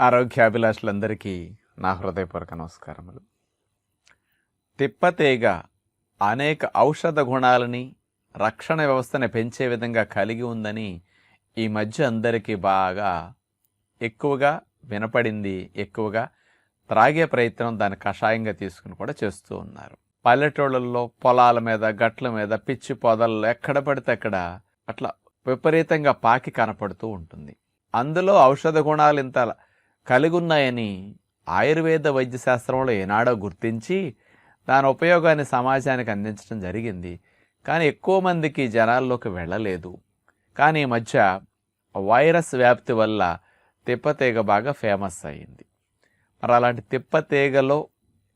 ఆరోగ్యాభిలాషులందరికీ నా హృదయపూర్వక నమస్కారములు. తిప్పతీగ అనేక ఔషధ గుణాలని రక్షణ వ్యవస్థని పెంచే విధంగా కలిగి ఉందని ఈ మధ్య అందరికీ బాగా ఎక్కువగా వినపడింది ఎక్కువగా త్రాగే ప్రయత్నం దాన్ని కషాయంగా తీసుకుని కూడా చేస్తూ ఉన్నారు. పల్లెటూళ్ళల్లో పొలాల మీద గట్ల మీద పిచ్చి పొదల్లో ఎక్కడ పడితే అక్కడ అట్లా విపరీతంగా పాకి కనపడుతూ ఉంటుంది. అందులో ఔషధ గుణాలు ఇంత కలిగి ఉన్నాయని ఆయుర్వేద వైద్యశాస్త్రంలో ఏనాడో గుర్తించి దాని ఉపయోగాన్ని సమాజానికి అందించడం జరిగింది. కానీ ఎక్కువ మందికి జనాల్లోకి వెళ్ళలేదు. కానీ ఈ మధ్య వైరస్ వ్యాప్తి వల్ల తిప్పతీగ బాగా ఫేమస్ అయింది మరి అలాంటి తిప్పతీగలో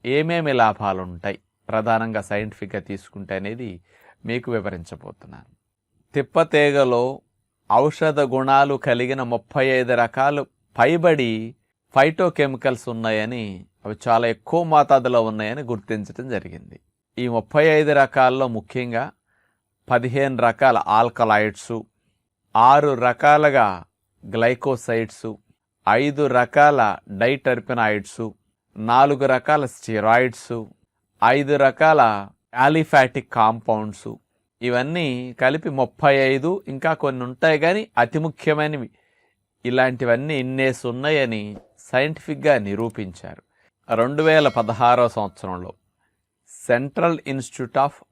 ఏమేమి లాభాలు ఉంటాయి ప్రధానంగా సైంటిఫిక్గా తీసుకుంటే అనేది మీకు వివరించబోతున్నాను. తిప్పతీగలో ఔషధ గుణాలు కలిగిన ముప్పై ఐదు రకాలు పైబడి ఫైటోకెమికల్స్ ఉన్నాయని అవి చాలా ఎక్కువ మోతాదులో ఉన్నాయని గుర్తించడం జరిగింది. ఈ ముప్పై ఐదు రకాల్లో ముఖ్యంగా పదిహేను రకాల ఆల్కలాయిడ్స్ ఆరు రకాలుగా గ్లైకోసైడ్స్ ఐదు రకాల డైటర్పినాయిడ్సు నాలుగు రకాల స్టిరాయిడ్స్ ఐదు రకాల యాలిఫాటిక్ కాంపౌండ్స్. ఇవన్నీ కలిపి ముప్పై ఐదు ఇంకా కొన్ని ఉంటాయి కానీ అతి ముఖ్యమైనవి. ఇలాంటివన్నీ ఇన్నేసి ఉన్నాయని సైంటిఫిక్గా నిరూపించారు. రెండు వేల పదహారో సంవత్సరంలో central institute of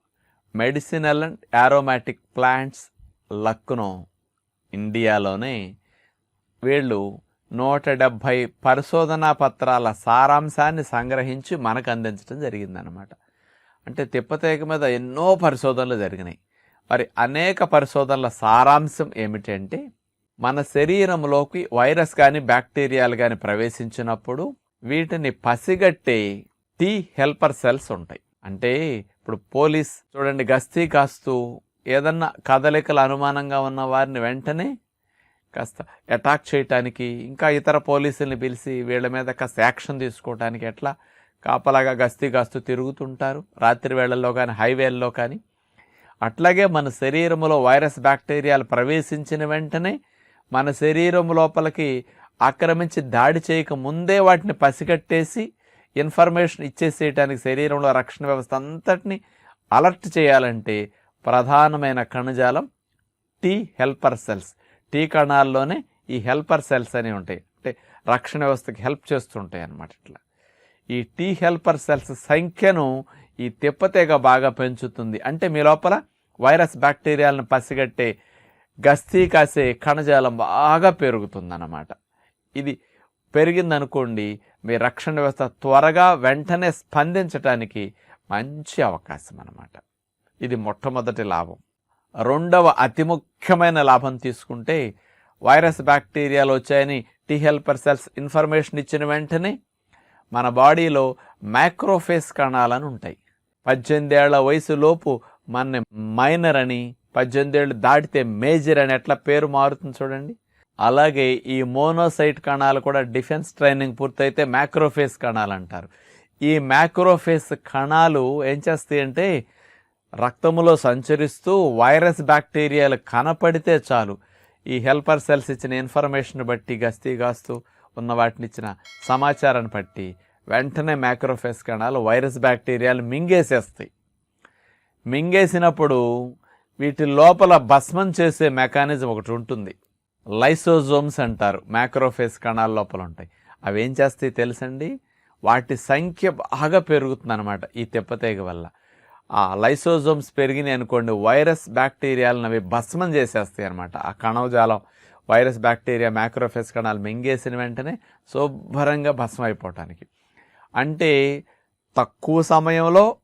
medicinal and aromatic plants Lucknow ఇండియాలోనే వీళ్ళు నూట డెబ్భై పరిశోధనా పత్రాల సారాంశాన్ని సంగ్రహించి మనకు అందించడం జరిగిందనమాట అంటే తిప్పతీగ మీద ఎన్నో పరిశోధనలు జరిగినాయి. మరి అనేక పరిశోధనల సారాంశం ఏమిటంటే మన శరీరంలోకి వైరస్ కానీ బ్యాక్టీరియాలు కానీ ప్రవేశించినప్పుడు వీటిని పసిగట్టే టీ హెల్పర్ సెల్స్ ఉంటాయి. అంటే ఇప్పుడు పోలీస్ చూడండి గస్తీ కాస్తూ ఏదన్నా కదలికలు అనుమానంగా ఉన్న వారిని వెంటనే కాస్త అటాక్ చేయటానికి ఇంకా ఇతర పోలీసుల్ని పిలిచి వీళ్ళ మీద కాస్త యాక్షన్ తీసుకోవటానికి ఎట్లా కాపలాగా గస్తీ కాస్తూ తిరుగుతుంటారు. రాత్రి వేళల్లో కానీ హైవేల్లో కానీ. అట్లాగే మన శరీరంలో వైరస్ బ్యాక్టీరియాలు ప్రవేశించిన వెంటనే మన శరీరం లోపలికి ఆక్రమించి దాడి చేయక ముందే వాటిని పసిగట్టేసి ఇన్ఫర్మేషన్ ఇచ్చేసేయటానికి శరీరంలో రక్షణ వ్యవస్థ అంతటిని అలర్ట్ చేయాలంటే ప్రధానమైన కణజాలం టీ హెల్పర్ సెల్స్. టీ కణాల్లోనే ఈ హెల్పర్ సెల్స్ అనేవి ఉంటాయి. అంటే రక్షణ వ్యవస్థకి హెల్ప్ చేస్తుంటాయి అన్నమాట ఇట్లా. ఈ టీ హెల్పర్ సెల్స్ సంఖ్యను ఈ తెప్పతేగ బాగా పెంచుతుంది. అంటే మీ లోపల వైరస్ బ్యాక్టీరియాలను పసిగట్టే గస్తీ కాసే కణజాలం బాగా పెరుగుతుందన్నమాట. ఇది పెరిగిందనుకోండి మీ రక్షణ వ్యవస్థ త్వరగా వెంటనే స్పందించటానికి మంచి అవకాశం అన్నమాట ఇది మొట్టమొదటి లాభం. రెండవ అతి ముఖ్యమైన లాభం తీసుకుంటే వైరస్ బ్యాక్టీరియాలు వచ్చాయని టీ హెల్పర్ సెల్స్ ఇన్ఫర్మేషన్ ఇచ్చిన వెంటనే మన బాడీలో మైక్రోఫేస్ కణాలని ఉంటాయి. పద్దెనిమిది ఏళ్ళ వయసులోపు మన మైనర్ అని పద్దెనిమిది ఏళ్ళు దాటితే మేజర్ అని ఎట్లా పేరు మారుతుంది చూడండి. అలాగే ఈ మోనోసైట్ కణాలు కూడా డిఫెన్స్ ట్రైనింగ్ పూర్తయితే మ్యాక్రోఫేస్ కణాలు అంటారు. ఈ మ్యాక్రోఫేస్ కణాలు ఏం చేస్తాయంటే రక్తములో సంచరిస్తూ వైరస్ బ్యాక్టీరియాలు కనపడితే చాలు. ఈ హెల్పర్ సెల్స్ ఇచ్చిన ఇన్ఫర్మేషన్ బట్టి గస్తీ గాస్తూ ఉన్న వాటిని ఇచ్చిన సమాచారాన్ని బట్టి వెంటనే మ్యాక్రోఫేస్ కణాలు వైరస్ బ్యాక్టీరియాలు మింగేసేస్తాయి. మింగేసినప్పుడు వీటి లోపల భస్మం చేసే మెకానిజం ఒకటి ఉంటుంది. లైసోజోమ్స్ అంటారు. మ్యాక్రోఫేస్ కణాల లోపల ఉంటాయి. అవి ఏం చేస్తాయి తెలుసండి? వాటి సంఖ్య బాగా పెరుగుతుంది అనమాట ఈ తెప్పతీగ వల్ల. ఆ లైసోజోమ్స్ పెరిగినాయి అనుకోండి వైరస్ బ్యాక్టీరియాలను అవి భస్మం చేసేస్తాయి అనమాట ఆ కణవజాలం వైరస్ బ్యాక్టీరియా మ్యాక్రోఫేస్ కణాలు మింగేసిన వెంటనే శుభ్రంగా భస్మం అయిపోవటానికి. అంటే తక్కువ సమయంలో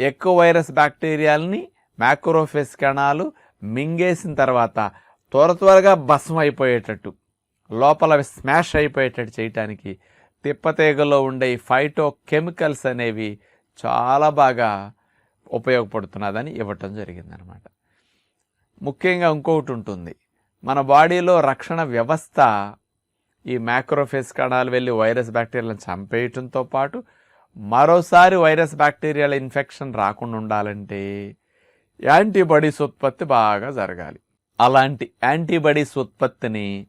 ఎక్కువ వైరస్ బ్యాక్టీరియాలని మ్యాక్రోఫేస్ కణాలు మింగేసిన తర్వాత త్వర త్వరగా భస్మం అయిపోయేటట్టు లోపల స్మాష్ అయిపోయేటట్టు చేయటానికి తిప్పతీగలో ఉండే ఫైటో కెమికల్స్ అనేవి చాలా బాగా ఉపయోగపడుతున్నదని ఇవ్వటం జరిగిందనమాట. ముఖ్యంగా ఇంకొకటి ఉంటుంది మన బాడీలో రక్షణ వ్యవస్థ ఈ మ్యాక్రోఫేస్ కణాలు వెళ్ళి వైరస్ బ్యాక్టీరియాలను చంపేయటంతో పాటు మరోసారి వైరస్ బ్యాక్టీరియాల ఇన్ఫెక్షన్ రాకుండా ఉండాలంటే యాంటీబాడీస్ ఉత్పత్తి బాగా జరగాలి. అలాంటి యాంటీబాడీస్ ఉత్పత్తిని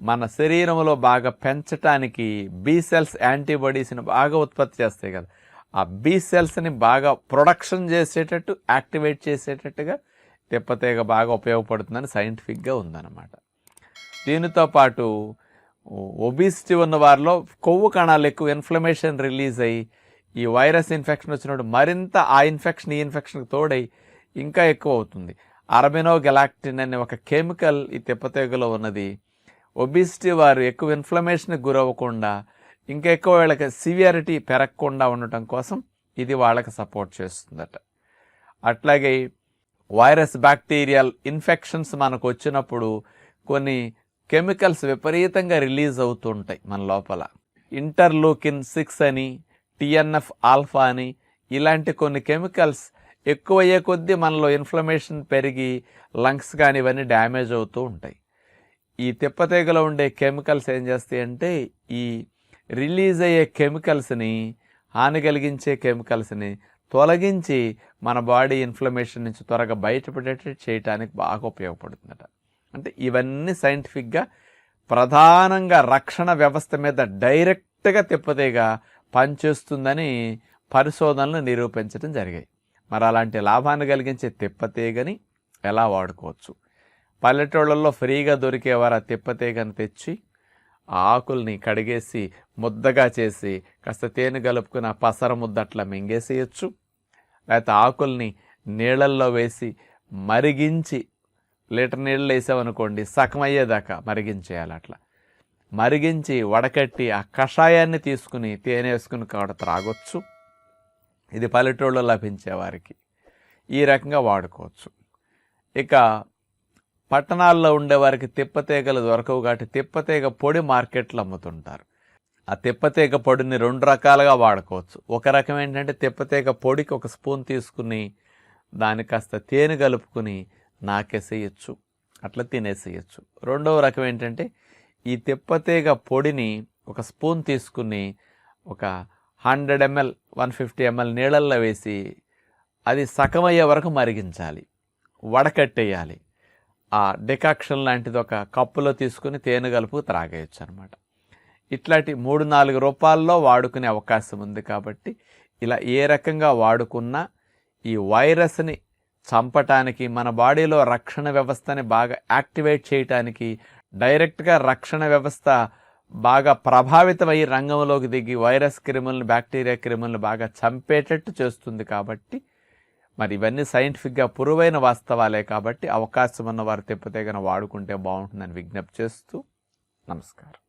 మన శరీరంలో బాగా పెంచటానికి బీ సెల్స్ యాంటీబాడీస్ని బాగా ఉత్పత్తి చేస్తాయి కదా. ఆ బీ సెల్స్ని బాగా ప్రొడక్షన్ చేసేటట్టు యాక్టివేట్ చేసేటట్టుగా తిప్పతీగ బాగా ఉపయోగపడుతుందని సైంటిఫిక్గా ఉందన్నమాట. దీనితో పాటు ఒబిసిటీ ఉన్న వారిలో కొవ్వు కణాలు ఎక్కువ ఇన్ఫ్లమేషన్ రిలీజ్ అయ్యి ఈ వైరస్ ఇన్ఫెక్షన్ వచ్చినప్పుడు మరింత ఆ ఇన్ఫెక్షన్ ఈ ఇన్ఫెక్షన్కి తోడై ఇంకా ఎక్కువ అవుతుంది అరబినో గెలాక్టిన్ అనే ఒక కెమికల్ ఈ తిప్పతీగలో ఉన్నది. ఒబిసిటీ వారు ఎక్కువ ఇన్ఫ్లమేషన్కి గురవ్వకుండా ఇంకా ఎక్కువ వాళ్ళకి సివియారిటీ పెరగకుండా ఉండటం కోసం ఇది వాళ్ళకి సపోర్ట్ చేస్తుందట. అట్లాగే వైరస్ బ్యాక్టీరియల్ ఇన్ఫెక్షన్స్ మనకు వచ్చినప్పుడు కొన్ని కెమికల్స్ విపరీతంగా రిలీజ్ అవుతుంటాయి మన లోపల. ఇంటర్లూకిన్ సిక్స్ అని టిఎన్ఎఫ్ ఆల్ఫా అని ఇలాంటి కొన్ని కెమికల్స్ ఎక్కువయ్యే కొద్దీ మనలో ఇన్ఫ్లమేషన్ పెరిగి లంగ్స్ కానీ ఇవన్నీ డ్యామేజ్ అవుతూ ఉంటాయి. ఈ తిప్పతీగలో ఉండే కెమికల్స్ ఏం చేస్తాయి అంటే ఈ రిలీజ్ అయ్యే కెమికల్స్ని హాని కలిగించే కెమికల్స్ని తొలగించి మన బాడీ ఇన్ఫ్లమేషన్ నుంచి త్వరగా బయటపడేటట్టు చేయడానికి బాగా ఉపయోగపడుతుందట. అంటే ఇవన్నీ సైంటిఫిక్గా ప్రధానంగా రక్షణ వ్యవస్థ మీద డైరెక్ట్గా తిప్పతీగా పనిచేస్తుందని పరిశోధనలు నిరూపించడం జరిగాయి. మరి అలాంటి లాభాన్ని కలిగించే తిప్పతీగని ఎలా వాడుకోవచ్చు? పల్లెటూళ్ళల్లో ఫ్రీగా దొరికేవారు ఆ తిప్పతీగని తెచ్చి ఆ ఆకుల్ని కడిగేసి ముద్దగా చేసి కాస్త తేనె కలుపుకుని ఆ పసర ముద్ద అట్లా మింగేసేయచ్చు. లేకపోతే ఆకుల్ని నీళ్ళల్లో వేసి మరిగించి లీటర్ నీళ్ళు వేసామనుకోండి సగం అయ్యేదాకా మరిగించేయాలి అట్లా. మరిగించి వడకట్టి ఆ కషాయాన్ని తీసుకుని తేనె వేసుకుని కాడ త్రాగొచ్చు. ఇది పల్లెటూళ్ళలో లభించే వారికి. ఈ రకంగా వాడుకోవచ్చు. ఇక పట్టణాల్లో ఉండేవారికి తిప్పతీగలు దొరకవు కాబట్టి తిప్పతీగ పొడి మార్కెట్లో అమ్ముతుంటారు. ఆ తిప్పతీగ పొడిని రెండు రకాలుగా వాడుకోవచ్చు. ఒక రకం ఏంటంటే తిప్పతీగ పొడికి ఒక స్పూన్ తీసుకుని దాని కాస్త తేనె కలుపుకుని నాకేసేయచ్చు. అట్లా తినేసేయచ్చు. రెండవ రకం ఏంటంటే ఈ తిప్పతీగ పొడిని ఒక స్పూన్ తీసుకుని ఒక hundred ml one fifty ml నీళ్ళల్లో వేసి అది సకమయ్యే వరకు మరిగించాలి. వడకట్టేయాలి. ఆ డికాక్షన్ లాంటిది ఒక కప్పులో తీసుకుని తేనె కలుపు త్రాగేయచ్చు అనమాట ఇట్లాంటి మూడు నాలుగు రూపాల్లో వాడుకునే అవకాశం ఉంది కాబట్టి ఇలా ఏ రకంగా వాడుకున్నా ఈ వైరస్ని చంపటానికి మన బాడీలో రక్షణ వ్యవస్థని బాగా యాక్టివేట్ చేయటానికి డైరెక్ట్గా రక్షణ వ్యవస్థ బాగా ప్రభావితమై రంగంలోకి దిగి వైరస్ క్రిములను బ్యాక్టీరియా క్రిములను బాగా చంపేటట్టు చేస్తుంది కాబట్టి మరి ఇవన్నీ సైంటిఫిక్గా పురువైన వాస్తవాలే కాబట్టి అవకాశం ఉన్న వారు తిప్పతేగన వాడుకుంటే బాగుంటుందని విజ్ఞప్తి చేస్తూ నమస్కారం.